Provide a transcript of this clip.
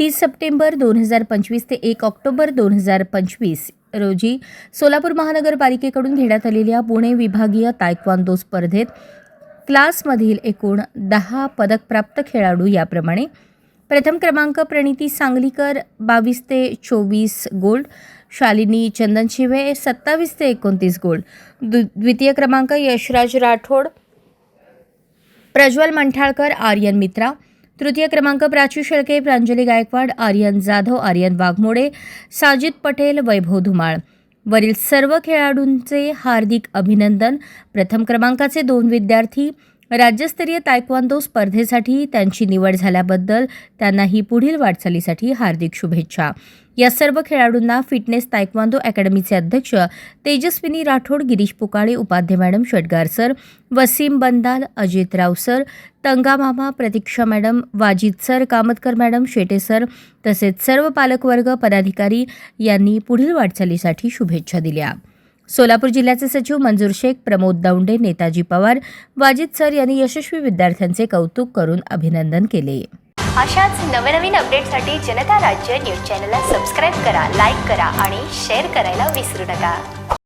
तीस सप्टेंबर दोन हजार पंचवीस ते एक ऑक्टोबर दोन हजार पंचवीस रोजी सोलापूर महानगरपालिकेकडून घेण्यात आलेल्या पुणे विभागीय तायक्वांदो स्पर्धेत क्लासमधील एकूण दहा पदकप्राप्त खेळाडू याप्रमाणे प्रथम क्रमांक प्रणिती सांगलीकर बावीस ते चोवीस गोल्ड शालिनी चंदनशिवे सत्तावीस ते एकोणतीस गोल्ड. दु द्वितीय क्रमांक यशराज राठोड प्रज्वल मंठाळकर आर्यन मित्रा तृतीय क्रमांक प्राची शेळके प्रांजली गायकवाड आर्यन जाधव आर्यन वाघमोडे साजिद पटेल वैभव धुमाळ. वरील सर्व खेळाडूंचे हार्दिक अभिनंदन. प्रथम क्रमांकाचे दोन विद्यार्थी राज्यस्तरीय तायक्वांदो स्पर्धेसाठी त्यांची निवड झाल्याबद्दल त्यांनाही पुढील वाटचालीसाठी हार्दिक शुभेच्छा. या सर्व खेळाडूंना फिटनेस तायक्वांदो अकॅडमीचे अध्यक्ष Tejaswini Rathod Girish Pukale Upadhya madam Shetgar sir Wasim Bandal Ajit Rao sir Tanga मामा Pratiksha madam Wajid sir Kamatkar madam Shete sir तसेच सर्व पालकवर्ग पदाधिकारी यांनी पुढील वाटचालीसाठी शुभेच्छा दिल्या. सोलापूर जिल्ह्याचे सचिव मंजूर शेख प्रमोद दौंडे नेताजी पवार वाजिद सर यांनी यशस्वी विद्यार्थ्यांचे कौतुक करून अभिनंदन केले. अशाच नवनवीन अपडेटसाठी जनता राज्य न्यूज चॅनलला सबस्क्राईब करा लाईक करा आणि शेअर करायला विसरू नका.